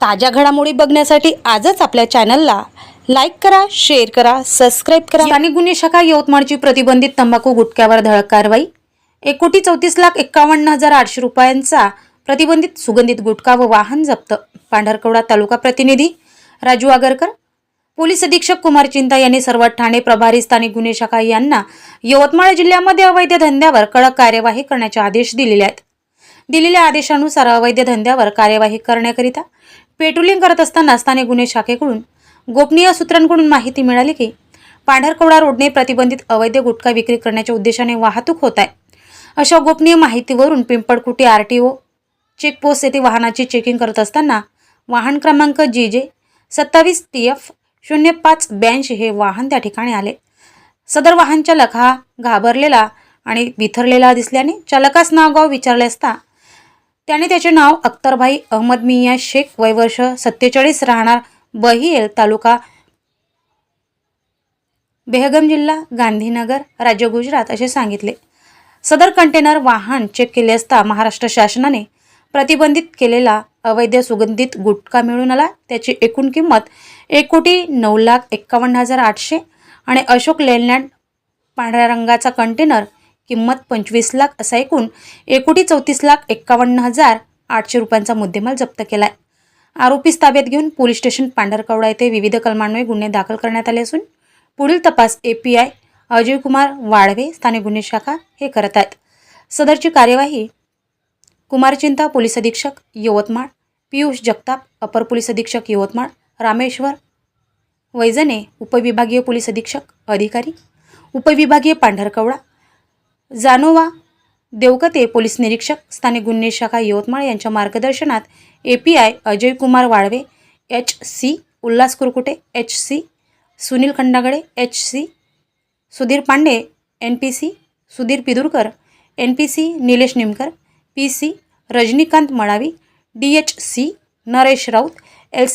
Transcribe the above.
ताज्या घडामोडी बघण्यासाठी आजच आपल्या चॅनलला लाईक करा शेअर करा सबस्क्राईब करा. स्थानिक गुन्हे शाखा यवतमाळची प्रतिबंधित तंबाखू गुटख्यावर धडक कारवाई. एक कोटी चौतीस लाख एक्कावन्न हजार आठशे रुपयांचा प्रतिबंधित सुगंधित गुटखा व वाहन जप्त. पांढरकवडा तालुका प्रतिनिधी राजू आगरकर पोलीस अधीक्षक कुमार चिंता यांनी सर्व ठाणे प्रभारी स्थानिक गुन्हे शाखा यांना यवतमाळ जिल्ह्यामध्ये अवैध धंद्यावर कडक कार्यवाही करण्याचे आदेश दिलेले आहेत. दिलेल्या आदेशानुसार अवैध धंद्यावर कार्यवाही करण्याकरिता पेट्रोलिंग करत असताना स्थानिक गुन्हे शाखेकडून गोपनीय सूत्रांकडून माहिती मिळाली की पांढरकवडा रोडने प्रतिबंधित अवैध गुटखा विक्री करण्याच्या उद्देशाने वाहतूक होत आहे. अशा गोपनीय माहितीवरून Pimpalkhuti R T O checkpost येथे वाहनाची चेकिंग करत असताना वाहन क्रमांक जी जे सत्तावीस टी एफ शून्य पाच ब्याऐंशी हे वाहन त्या ठिकाणी आले. सदर वाहन चालक हा घाबरलेला आणि बिथरलेला दिसल्याने चालकास नाव गाव विचारले असता त्याने त्याचे नाव अख्तरभाई अहमद मिया शेख वय वर्ष सत्तेचाळीस राहणार बहिएल तालुका बेहगम जिल्हा गांधीनगर राज्य गुजरात असे सांगितले. सदर कंटेनर वाहन चेक केले असता महाराष्ट्र शासनाने प्रतिबंधित केलेला अवैध सुगंधित गुटखा मिळून आला. त्याची एकूण किंमत एक कोटी नऊ लाख एक्कावन्न हजार आठशे आणि अशोक लेलँड पांढऱ्या रंगाचा कंटेनर किंमत पंचवीस लाख असा एकूण एकोटी चौतीस लाख एक्कावन्न हजार आठशे रुपयांचा मुद्देमाल जप्त केला आहे आरोपीस ताब्यात घेऊन पोलीस स्टेशन पांढरकवडा येथे विविध कलमांमुळे गुन्हे दाखल करण्यात आले असून पुढील तपास A P I Ajaykumar Walve स्थानिक गुन्हे शाखा हे करत आहेत. सदरची कार्यवाही कुमारचिंता पोलीस अधीक्षक यवतमाळ पियुष जगताप अपर पोलीस अधीक्षक यवतमाळ रामेश्वर वैजने उपविभागीय पोलीस अधीक्षक अधिकारी उपविभागीय पांढरकवडा जानोवा देवकते पोलीस निरीक्षक स्थानिक गुन्हे शाखा यवतमाळ यांच्या मार्गदर्शनात A P I Ajay Kumar Walve H C Ulhas Kurkute H C Sunil Khandagade H C Sudhir Pande N P C Sudhir Pidurkar N P C Nilesh Nimkar P C Rajnikant Malavi D H C Naresh Raut L C